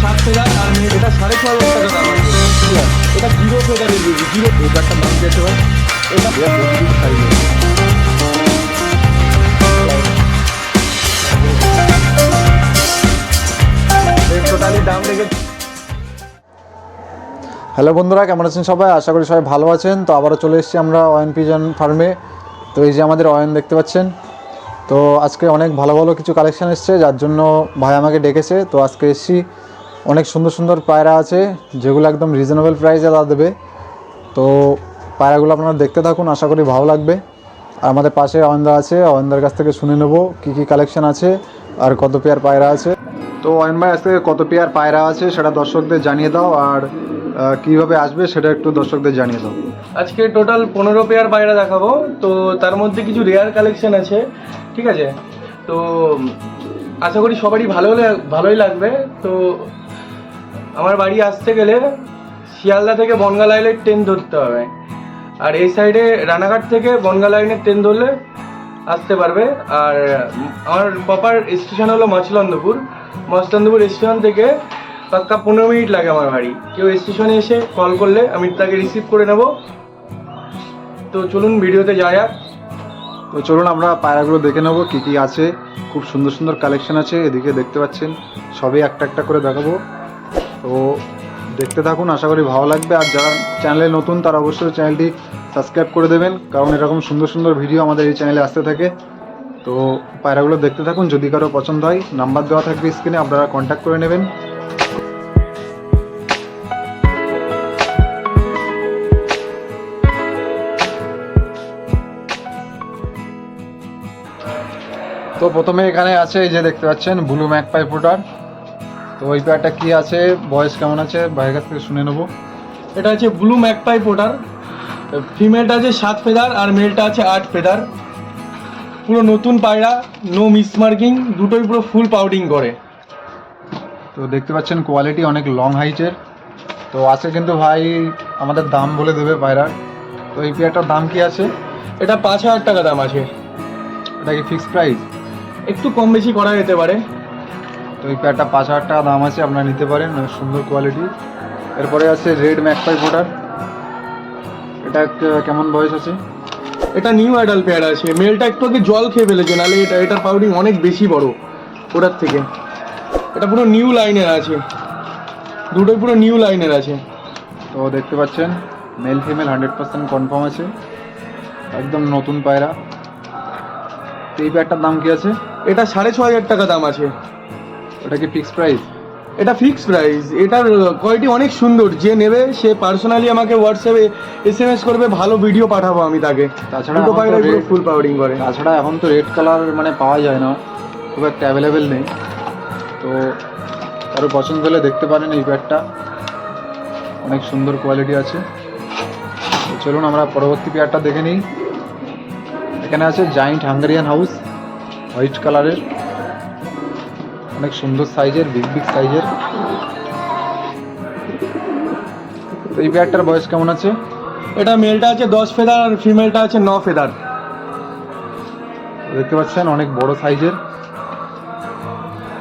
সাত হাজার দাম হ্যালো বন্ধুরা, কেমন আছেন সবাই? আশা করি সবাই ভালো আছেন। তো আবারও চলে এসেছি আমরা অয়েন পিজন ফার্মে। তো এই যে আমাদের অয়েন দেখতে পাচ্ছেন। তো আজকে অনেক ভালো ভালো কিছু কালেকশন এসছে, যার জন্য ভাই আমাকে ডেকেছে। তো আজকে এসেছি, অনেক সুন্দর সুন্দর পায়রা আছে, যেগুলো একদম রিজনেবল প্রাইসে দাদা দেবে। তো পায়রাগুলো আপনারা দেখতে থাকুন, আশা করি ভালো লাগবে। আর আমাদের পাশে অয়েন্দা আছে, অয়েন্দার কাছ থেকে শুনে নেব কী কী কালেকশান আছে আর কত পেয়ার পায়রা আছে। তো অয়ন ভাই, আজকে কত পেয়ার পায়রা আছে সেটা দর্শকদের জানিয়ে দাও। আর কীভাবে আসবে সেটা একটু দর্শকদের জানিয়ে দাও। আজকে টোটাল পনেরো পেয়ার পায়রা দেখাবো। তো তার মধ্যে কিছু রেয়ার কালেকশন আছে, ঠিক আছে? তো, আশা করি সবারই ভালো ভালোই লাগবে। তো, আমার বাড়ি আসতে গেলে শিয়ালদা থেকে বনগা লাইনের ট্রেন ধরতে হবে। আর এই সাইডে রানাঘাট থেকে বনগা লাইনের ট্রেন ধরলে আসতে পারবে। আর আমার প্রপার স্টেশন হলো মাছলন্দপুর মাছলন্দপুর স্টেশন থেকে পাক্কা পনেরো মিনিট লাগে আমার বাড়ি। কেউ স্টেশনে এসে কল করলে আমি তাকে রিসিভ করে নেব। তো চলুন ভিডিওতে যাওয়া যাক। তো চলুন আমরা পায়রাগুলো দেখে নেব, কী কী আছে। খুব সুন্দর সুন্দর কালেকশন আছে, এদিকে দেখতে পাচ্ছেন সবই একটা একটা করে দেখাবো। তো দেখতে থাকুন, আশা করি ভালো লাগবে। আর যারা চ্যানেলে নতুন, তারা অবশ্যই চ্যানেলটি সাবস্ক্রাইব করে দেবেন, কারণ এরকম সুন্দর সুন্দর ভিডিও আমাদের এই চ্যানেলে আসতে থাকে। তো পায়রাগুলো দেখতে থাকুন, যদি কারও পছন্দ হয় নাম্বার দেওয়া থাকবে স্ক্রিনে আপনারা কন্ট্যাক্ট করে নেবেন। তো প্রথমে এখানে আছে এই যে দেখতে পাচ্ছেন ব্লু ম্যাক পাই ফুটার তো ওই পেয়ারটা কি আছে? বয়স কেমন আছে? ভাইয়ের কাছ থেকে শুনে নেব। এটা হচ্ছে ব্লু ম্যাকপাই পোটার ফিমেলটা আছে সাত ফেদার আর মেলটা আছে আট ফেদার পুরো নতুন পায়রা নো মিস মার্কিং দুটোই পুরো ফুল পাউডিং করে। তো দেখতে পাচ্ছেন কোয়ালিটি অনেক লং হাইটের তো আছে কিন্তু ভাই আমাদের দাম বলে দেবে পায়রার। তো এই পেয়ারটার দাম কি আছে? এটা পাঁচ হাজার টাকা দাম আছে। এটা কি ফিক্সড প্রাইস একটু কম বেশি করা যেতে পারে। তো এই পেয়ারটা পাঁচ হাজার টাকা দাম আছে আপনারা নিতে পারেন সুন্দর কোয়ালিটি এরপরে আছে রেড ম্যাকপাই ফোটার এটা কেমন বয়স আছে? এটা নিউ অ্যাডাল পেয়ার আছে। মেলটা একটু আগে জল খেয়ে ফেলেছে নাহলে এটা এটার পাউডিং অনেক বেশি বড় ওটার থেকে। এটা পুরো নিউ লাইনের আছে। দুটোই পুরো নিউ লাইনের আছে। তো দেখতে পাচ্ছেন male female hundred percent confirm আছে। একদম নতুন পায়রা। তো এই প্যাডটার দাম কি আছে? এটা সাড়ে ছ হাজার টাকা দাম আছে। ওটা কি ফিক্সড প্রাইস এটা ফিক্স প্রাইস এটার কোয়ালিটি অনেক সুন্দর। যে নেবে সে পার্সোনালি আমাকে হোয়াটসঅ্যাপে এস এম এস করবে ভালো ভিডিও পাঠাবো আমি তাকে। তাছাড়া দুটো পুরো ফুল পাউডিং করে। তাছাড়া এখন তো রেড কালার মানে পাওয়া যায় না। খুব একটা অ্যাভেলেবেল নেই। তো কারও পছন্দ হলে দেখতে পারেন এই প্যাডটা অনেক সুন্দর কোয়ালিটি আছে। চলুন আমরা পরবর্তী পেয়ারটা দেখে নিই। এখানে আছে জাইন্ট হাঙ্গারিয়ান হাউস হোয়াইট কালারের। অনেক সুন্দর সাইজের বিগ বিগ সাইজের। তো এই ব্যাগটার বয়স কেমন আছে? এটা মেলটা আছে দশ ফেদার আর ফিমেলটা আছে ন ফেদার দেখতে পাচ্ছেন অনেক বড় সাইজের।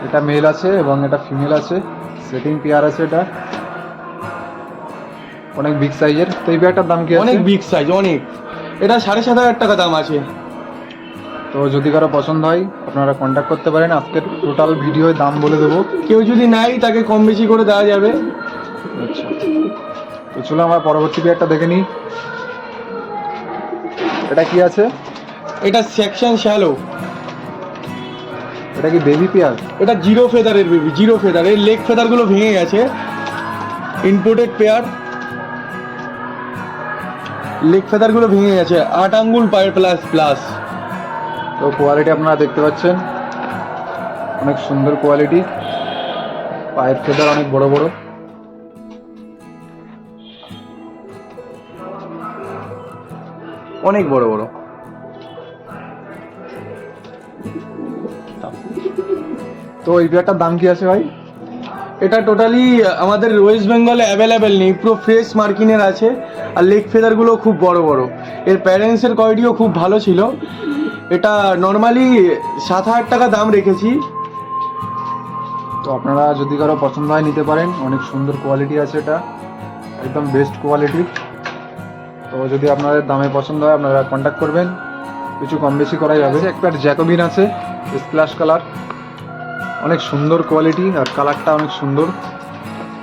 এটা মেল আছে এবং এটা ফিমেল আছে। সেটিং পেয়ার আছে এটা। অনেক বিগ সাইজের তো এই ব্যাগটার দাম কি অনেক বিগ সাইজ অনেক। এটা সাড়ে সাত হাজার টাকা দাম আছে। তো যদি কারও পছন্দ হয় আপনারা কন্ট্যাক্ট করতে পারেন। আজকের টোটাল ভিডিওর দাম বলে দেবো। কেউ যদি নাই তাকে কম বেশি করে দেওয়া যাবে। আচ্ছা। তো চলো আমরা পরবর্তী পেয়ারটা দেখে নিই। এটা কি আছে? এটা সেকশন শ্যালো এটা কি বেবি পেয়ার এটা জিরো ফেদারের বেবি জিরো ফেদার এর লেগ ফেদারগুলো ভেঙে গেছে। ইম্পোর্টেড পেয়ার লেগ ফেদারগুলো ভেঙে গেছে। আট আঙ্গুল পায়ের প্লাস প্লাস তো কোয়ালিটি আপনারা দেখতে পাচ্ছেন। অনেক সুন্দর কোয়ালিটি পায়ের ফেদার অনেক বড় বড়। অনেক বড় বড়। তো এই পেয়ারটার দাম কি আছে ভাই? এটা টোটালি আমাদের ওয়েস্ট বেঙ্গলে অ্যাভেলেবেল নেই। পুরো ফ্রেশ মার্কিনের আছে। আর লেগ ফেদারগুলো খুব বড় বড়। এর প্যারেন্টসের কোয়ালিটিও খুব ভালো ছিল। এটা নর্মালি সাত হাজার টাকা দাম রেখেছি। তো আপনারা যদি কারও পছন্দ হয় নিতে পারেন অনেক সুন্দর কোয়ালিটি আছে এটা একদম বেস্ট কোয়ালিটির তো যদি আপনাদের দামে পছন্দ হয় আপনারা কন্ট্যাক্ট করবেন। কিছু কম বেশি করা যাবে এক প্যাট জ্যাকোবিন আছে স্প্ল্যাশ কালার অনেক সুন্দর কোয়ালিটি আর কালারটা অনেক সুন্দর।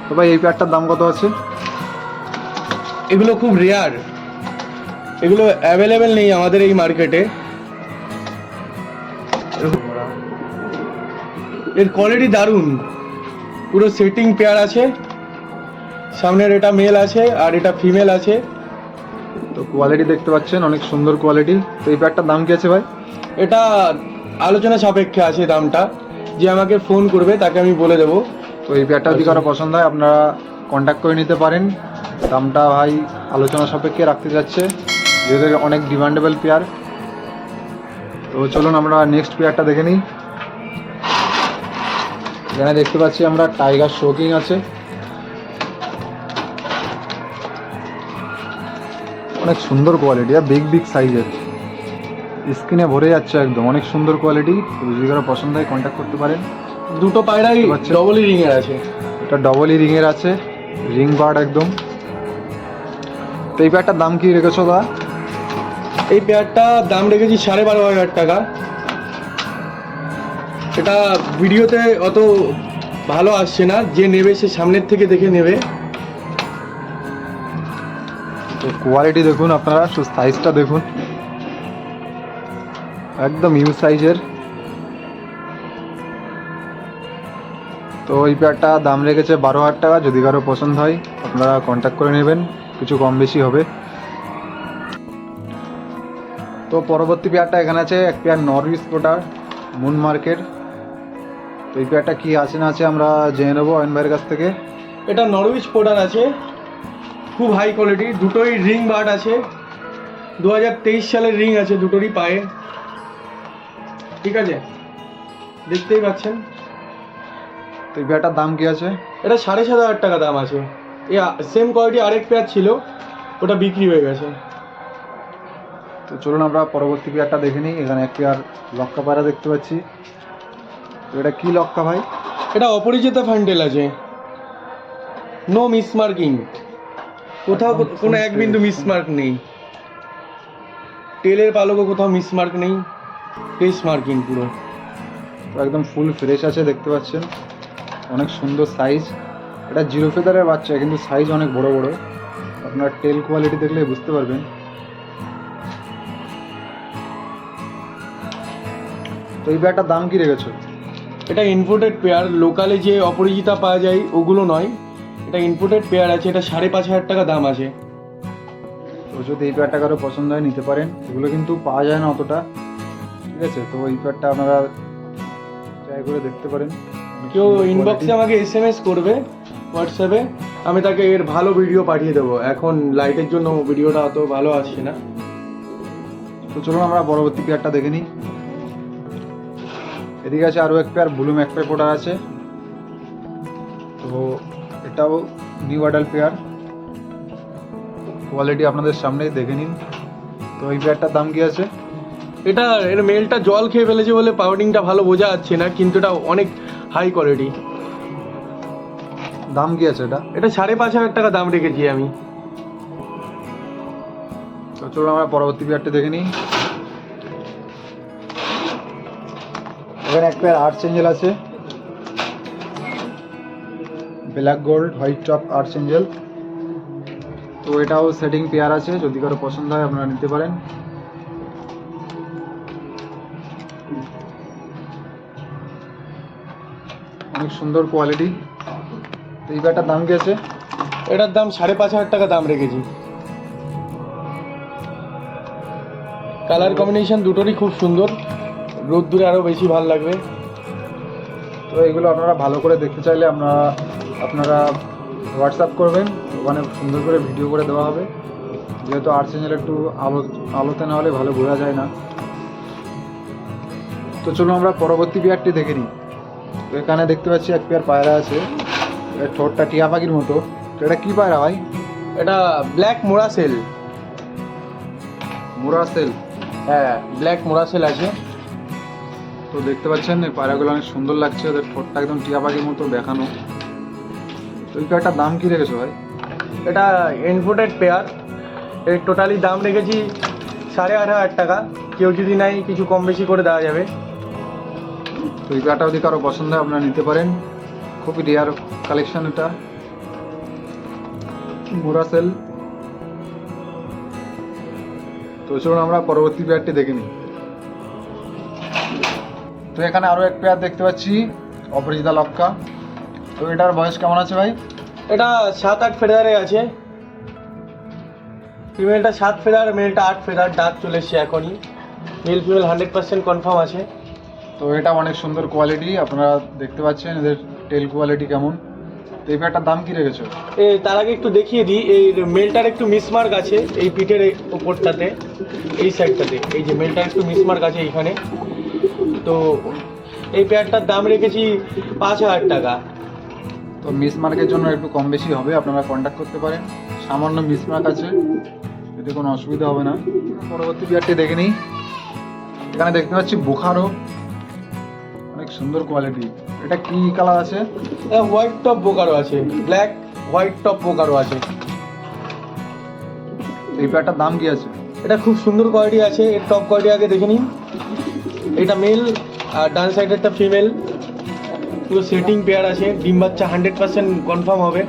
তো ভাই এই প্যাডটার দাম কত আছে? এগুলো খুব রেয়ার এগুলো অ্যাভেলেবেল নেই আমাদের এই মার্কেটে এর কোয়ালিটি দারুণ। পুরো সেটিং পেয়ার আছে। সামনের এটা মেল আছে আর এটা ফিমেল আছে। তো কোয়ালিটি দেখতে পাচ্ছেন অনেক সুন্দর কোয়ালিটি তো এই প্যাডটার দাম কি আছে ভাই? এটা আলোচনা সাপেক্ষে আছে দামটা। যে আমাকে ফোন করবে তাকে আমি বলে দেবো। তো এই প্যাডটা যদি কারও পছন্দ হয় আপনারা কন্ট্যাক্ট করে নিতে পারেন। দামটা ভাই আলোচনা সাপেক্ষে রাখতে যাচ্ছে। যেহেতু অনেক ডিমান্ডেবল পেয়ার তো চলুন আমরা নেক্সট পেয়ারটা দেখে নিই। এখানে দেখতে পাচ্ছি আমরা টাইগার শোকিং আছে। অনেক সুন্দর কোয়ালিটি আর বিগ বিগ সাইজের স্ক্রিনে ভরে যাচ্ছে একদম অনেক সুন্দর কোয়ালিটি যদি কারও পছন্দ হয় কন্ট্যাক্ট করতে পারেন। দুটো পায়রাই। ডবলই রিংয়ের আছে। এটা ডবল ই রিংয়ের আছে রিং বার্ড একদম। তো এই প্যাডটার দাম কি রেখেছো দা এই পেয়ারটা দাম রেখেছি সাড়ে বারো হাজার টাকা। এটা ভিডিওতে অত ভালো আসছে না, যে নেবে সে সামনের থেকে দেখে নেবে। কোয়ালিটি দেখুন আপনারা সাইজটা দেখুন। একদম ইউ সাইজের তো এই প্যাডটা দাম রেখেছে বারো হাজার টাকা, যদি কারও পছন্দ হয়, আপনারা কন্ট্যাক্ট করে নেবেন, কিছু কম বেশি হবে। তো পরবর্তী পেয়ারটা এখানে আছে, এক pair Norwich pouter moon market তো এই পেয়ারটা কি আছে না আছে আমরা জেনে নেব অয়ন ভাইয়ের কাছ থেকে। এটা নরউইচ পোডার আছে খুব হাই কোয়ালিটি দুটোই রিং বার্ড আছে। দু হাজার তেইশ সালের রিং আছে দুটোরই পায়ে। ঠিক আছে? দেখতেই পাচ্ছেন। তো এই পেয়ারটার দাম কি আছে? এটা সাড়ে সাত হাজার টাকা দাম আছে। এ সেম কোয়ালিটি আরেক পেয়ার ছিল ওটা বিক্রি হয়ে গেছে। তো চলুন আমরা পরবর্তী পেয়ারটা দেখে নিই। এখানে এক পেয়ার লক্কা পায়রা দেখতে পাচ্ছি। তো এটা কি লক্কা ভাই? এটা অপরিচিত ফ্যান্ডেল আছে। নো মিসমার্কিং কোথাও কোনো এক বিন্দু। মিসমার্ক নেই। টেলের পালকও কোথাও মিসমার্ক নেই। ফেস মার্কিং পুরো। তো একদম ফুল ফ্রেশ আছে দেখতে পাচ্ছেন। অনেক সুন্দর সাইজ এটা জিরো ফেদারের বাচ্চা কিন্তু সাইজ অনেক বড় বড়। আপনার টেল কোয়ালিটি দেখলে বুঝতে পারবেন। তো এই ব্যাগটার দাম কি রেখেছো? এটা ইনপোর্টেড পেয়ার লোকালে যে অপরিচিতা পাওয়া যায় ওগুলো নয়। এটা ইনপোর্টেড পেয়ার আছে এটা সাড়ে পাঁচ হাজার টাকা দাম আছে। তো যদি এই পেয়ারটা কারও পছন্দ হয় নিতে পারেন। এগুলো কিন্তু পাওয়া যায় না অতটা। ঠিক আছে তো এই পেয়ারটা আপনারা ট্রাই করে দেখতে পারেন। কেউ ইনবক্সে আমাকে এস এম এস করবে হোয়াটসঅ্যাপে আমি তাকে এর ভালো ভিডিও পাঠিয়ে দেবো। এখন লাইটের জন্য ভিডিওটা অত ভালো আসছে না। তো চলুন আমরা পরবর্তী পেয়ারটা দেখে নিই। এদিকে আছে আরও এক পেয়ার ব্লু ম্যাকপে পোটার আছে। তো এটাও নিউ অ্যাডাল পেয়ার কোয়ালিটি আপনাদের সামনেই দেখে নিন। তো এই পেয়ারটার দাম কি আছে? এটা এর মেলটা জল খেয়ে ফেলেছে বলে পাউডিংটা ভালো বোঝা যাচ্ছে না কিন্তু এটা অনেক হাই কোয়ালিটি দাম কি আছে এটা? এটা সাড়ে পাঁচ হাজার টাকা দাম রেখেছি আমি। তো চলুন আমরা পরবর্তী পেয়ারটা দেখে নিই। এখানে এক পেয়ার আর্টস এঞ্জেল আছে। Black gold white top archangel তো এটাও সেটিং পেয়ার আছে, যদি কারও পছন্দ হয় আপনারা নিতে পারেন। অনেক সুন্দর কোয়ালিটি তো এই পেয়ারটার দাম কি আছে এটার দাম সাড়ে পাঁচ হাজার টাকা দাম রেখেছি। কালার কম্বিনেশন দুটোরই খুব সুন্দর। রোদ্দুরে আরও বেশি ভালো লাগবে। তো এগুলো আপনারা ভালো করে দেখতে চাইলে আপনারা আপনারা হোয়াটসঅ্যাপ করবেন ওখানে সুন্দর করে ভিডিও করে দেওয়া হবে। যেহেতু আর্ট চ্যানেল একটু আলো আলোতে না হলে ভালো বোঝা যায় না। তো চলুন আমরা পরবর্তী পেয়ারটি দেখে নিই। তো এখানে দেখতে পাচ্ছি এক পেয়ার পায়রা আছে। এর ঠোঁটটা টিয়া পাখির মতো। তো এটা কী পায়রা ভাই? এটা ব্ল্যাক মোরাসেল মুরাসেল হ্যাঁ ব্ল্যাক মোরাসেল আছে। তো দেখতে পাচ্ছেন এই পায়রাগুলো অনেক সুন্দর লাগছে ওদের ঠোঁটটা একদম টিয়া পাখির মতো দেখানো। তো এই পেয়ারটার দাম কী রেখেছো ভাই? এটা ইনপুটেড পেয়ার এর টোটালি দাম রেখেছি সাড়ে আট হাজার টাকা। কেউ যদি নাই কিছু কম বেশি করে দেওয়া যাবে। তো এই পেয়ারটা যদি কারও পছন্দ হয় আপনারা নিতে পারেন। খুবই রেয়ার কালেকশন এটা। মোরাসেল তো চলুন আমরা পরবর্তী পেয়ারটি দেখে নিই। তো এখানে আরও এক পেয়ার দেখতে পাচ্ছি অপরাজিতা লক্কা তো এটার বয়স কেমন আছে ভাই? এটা সাত আট ফেডারে আছে। ফিমেলটা সাত ফেদার মেলটা আট ফেদার ডাক চলে এসছে এখনই। Male female hundred percent confirm আছে। তো এটা অনেক সুন্দর কোয়ালিটি আপনারা দেখতে পাচ্ছেন এদের টেল কোয়ালিটি কেমন। তো এই পেয়ারটার দাম কি রেখেছো? এ তার আগে একটু দেখিয়ে দিই এই মেলটার একটু মিসমার্ক আছে এই পিঠের ওপরটাতে এই সাইডটাতে এই যে মেলটার একটু মিসমার্ক আছে এইখানে। তো এই পেয়ারটার দাম রেখেছি পাঁচ হাজার টাকা। তো মিসমার্কের জন্য একটু কম বেশি হবে আপনারা কন্ট্যাক্ট করতে পারেন। সামান্য মিসমার্ক আছে এতে কোনো অসুবিধা হবে না। পরবর্তী বিয়ারটি দেখে নিই। এখানে দেখতে পাচ্ছি বোখারো। অনেক সুন্দর কোয়ালিটি এটা কি কালার আছে? হোয়াইট টপ বোকারও আছে ব্ল্যাক হোয়াইট টপ বোকারও আছে। এই পেয়ারটার দাম কি আছে? এটা খুব সুন্দর কোয়ালিটি আছে এর টপ কোয়ালিটি আগে দেখে নিন। এটা মেল আর ডান সাইডেরটা ফিমেল পুরো সেটিং পেয়ার আছে ডিম বাচ্চা হান্ড্রেড পার্সেন্ট কনফার্ম হবে।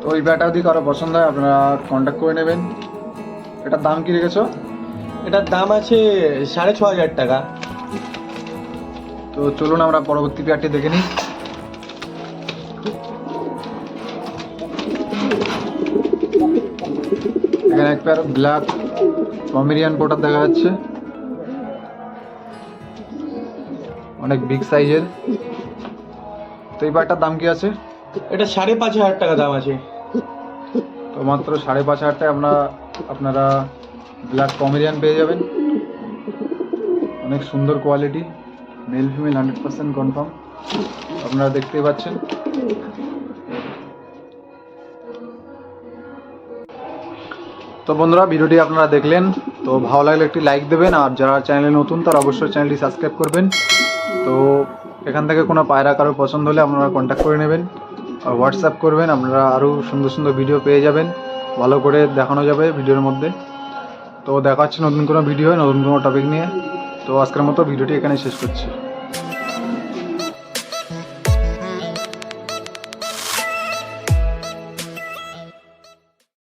তো এই পেয়ারটা যদি কারও পছন্দ হয় আপনারা কন্ট্যাক্ট করে নেবেন। এটার দাম কি রেখেছো? এটার দাম আছে সাড়ে ছ হাজার টাকা। তো চলুন আমরা পরবর্তী পেয়ারটি দেখে নিই। এক পেয়ার ব্ল্যাক পমেরিয়ান কোটার দেখা যাচ্ছে। অনেক বিগ সাইজের। তো এই পেয়ারটার দাম কি আছে? এটা সাড়ে পাঁচ হাজার টাকা দাম আছে। তো মাত্র সাড়ে পাঁচ হাজার টাকা আপনারা আপনারা ব্ল্যাক পমেরিয়ান পেয়ে যাবেন। অনেক সুন্দর quality male female hundred percent confirm. আপনারা দেখতেই পাচ্ছেন। তো বন্ধুরা, ভিডিওটি আপনারা দেখলেন, তো ভালো লাগলে একটি লাইক দেবেন, আর যারা চ্যানেলে নতুন, তারা অবশ্যই চ্যানেলটি সাবস্ক্রাইব করবেন। তো এখান থেকে কোনো পায়রা কারও পছন্দ হলে আপনারা কন্ট্যাক্ট করে নেবেন, আর হোয়াটসঅ্যাপ করবেন, আপনারা আরও সুন্দর সুন্দর ভিডিও পেয়ে যাবেন। ভালো করে দেখানো যাবে ভিডিওর মধ্যে। তো দেখা হচ্ছে নতুন কোনো ভিডিও নতুন কোনো টপিক নিয়ে। তো আজকের মতো ভিডিওটি এখানে শেষ করছি।